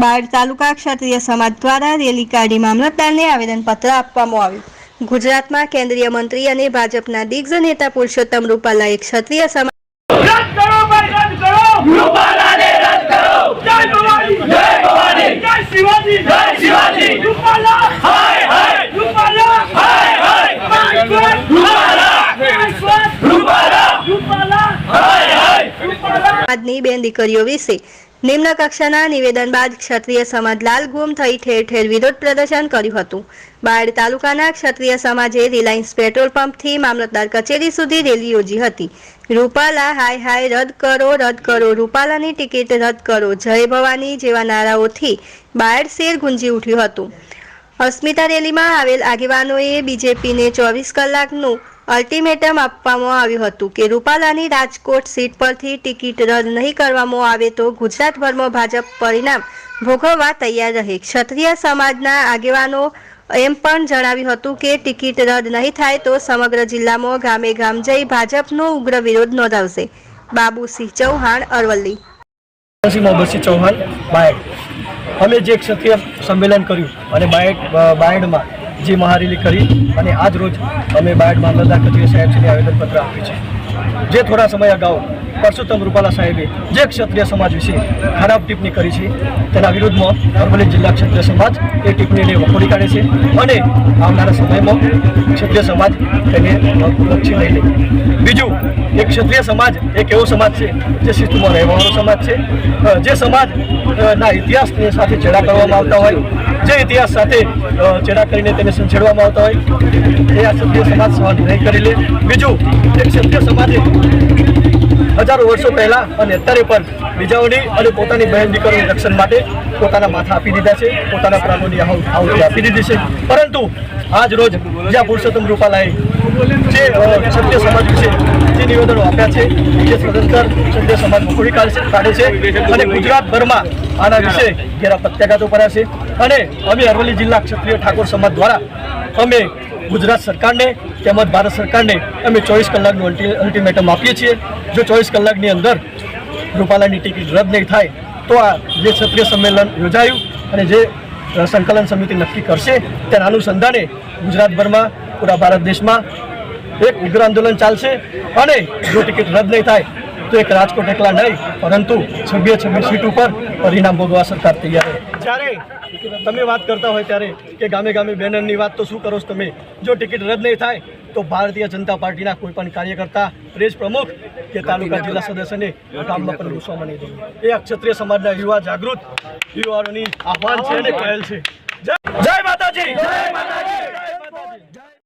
બાળ તાલુકા ક્ષત્રિય સમાજ દ્વારા રેલી કાઢી મામલતદારને આવેદનપત્ર આપવામાં આવ્યું. ગુજરાતમાં કેન્દ્રીય મંત્રી અને ભાજપના દિગ્ગજ નેતા પુરુષોત્તમ રૂપાલાએ ક્ષત્રિય સમાજ સમાજની બેન દીકરીઓ વિશે નિમ્ન કક્ષાના નિવેદન બાદ ક્ષત્રિય સમાજ લાલ ગુમ થઈ ઠેર ઠેર વિરોધ પ્રદર્શન કર્યું હતું. બાયડ તાલુકાના ક્ષત્રિય સમાજે રિલાયન્સ પેટ્રોલ પંપથી મામલતદાર કચેરી સુધી રેલી યોજી હતી. રૂપાલા હાય હાય રદ કરો રદ કરો, રૂપાલાની ટિકિટ રદ કરો, જય ભવાની જેવા નારાઓથી બાયડ શેર ગુંજી ઉઠ્યું હતું. અસ્મિતા રેલીમાં આવેલ આગેવાનોએ બીજેપીને ચોવીસ કલાકનું અલ્ટિમેટમ આપવામાં આવ્યું હતું કે રૂપાલાની રાજકોટ સીટ પરથી ટિકિટ રદ નહીં કરવામાં આવે તો ગુજરાતભરમાં ભાજપ પરિણામ ભોગવવા તૈયાર રહે. ક્ષત્રિય સમાજના આગેવાનો એમ પણ જણાવ્યું હતું કે ટિકિટ રદ નહીં થાય તો સમગ્ર જિલ્લામાં ગામે ગામ જઈ ભાજપનો ઉગ્ર વિરોધ નોંધાવશે. બાબુસિંહ ચૌહાણ, અરવલ્લી. ચૌહાણ અમે જે ક્ષત્રિય સંમેલન કર્યું અને બાયડ બાયડમાં જે મહારેલી કરી અને આજ રોજ અમે બાયડ મામલતદાર કચેરી સાહેબશ્રીને આવેદનપત્ર આપ્યું છે. જે થોડા સમય અગાઉ પરસોત્તમ રૂપાલા સાહેબે જે ક્ષત્રિય સમાજ વિશે ખરાબ ટિપ્પણી કરી છે, તેના વિરુદ્ધમાં અરવલ્લી જિલ્લા ક્ષત્રિય સમાજ એ ટિપ્પણીને વખોડી કાઢે છે અને આવનારા સમયમાં ક્ષત્રિય સમાજ તેને લક્ષી લઈ લે. બીજું, એક ક્ષત્રિય સમાજ એક એવો સમાજ છે જે શિસ્તમાં રહેવાનો સમાજ છે. જે સમાજના ઇતિહાસની સાથે ચેડા કરવામાં આવતા હોય જે ઇતિહાસ સાથે ચેડા કરીને તેને સંછેડવામાં આવતા હોય. એ આ સભ્ય સમાજ સવાલ નહીં કરી લે. બીજું, એક સભ્ય સમાજે હજારો વર્ષો પહેલા અને અત્યારે પણ બીજાઓની અને પોતાની બહેન દીકરીઓની રક્ષણ માટે પોતાના માથા આપી દીધા છે, પોતાના પ્રાણોની આહુ- આહુતિ આપી દીધી છે. પરંતુ આજ રોજ જ્યાં પુરુષોત્તમ રૂપાલાએ જે સત્ય સમાજ વિશે જે નિવેદનો આપ્યા છે, જે સદંતર ક્ષત્રિય સમાજ મોકળી કાઢશે કાઢે છે અને ગુજરાતભરમાં આના વિશે ઘેરા પ્રત્યાઘાતો પડ્યા છે. અને અમે અરવલ્લી જિલ્લા ક્ષત્રિય ઠાકોર સમાજ દ્વારા અમે ગુજરાત સરકારને તેમજ ભારત સરકારને અમે ચોવીસ કલાકનું અલ્ટી અલ્ટિમેટમ આપીએ છીએ. જો ચોવીસ કલાકની અંદર રૂપાલાની ટિકિટ રદ નહીં થાય, તો આ જે ક્ષત્રિય સંમેલન યોજાયું અને જે સંકલન સમિતિ નક્કી કરશે, તેના અનુસંધાને ગુજરાતભરમાં પૂરા ભારત દેશમાં એક ઉગ્ર આંદોલન ચાલશે અને જો ટિકિટ રદ નહીં થાય, તો એક રાજકોટ એકલા નહીં, પરંતુ છવ્વીસ છવ્વીસ સીટ ઉપર પરિણામ ભોગવા સરકાર તૈયાર જ્યારે તમે વાત કરતા હોય ત્યારે કે ગામે ગામે બેનરની વાત તો શું કરો છો તમે? જો ટિકિટ રદ નહીં થાય તો ભારતીય જનતા પાર્ટીના કોઈ પણ કાર્યકર્તા પ્રદેશ પ્રમુખ કે તાલુકા જિલ્લા સદસ્યને કામમાં પણ ઘૂસવામાં નહીં દે એ ક્ષત્રિય સમાજના યુવા જાગૃત યુવાનોની આહવાન છે અને પહેલ છે. જય જય માતાજી! જય માતાજી!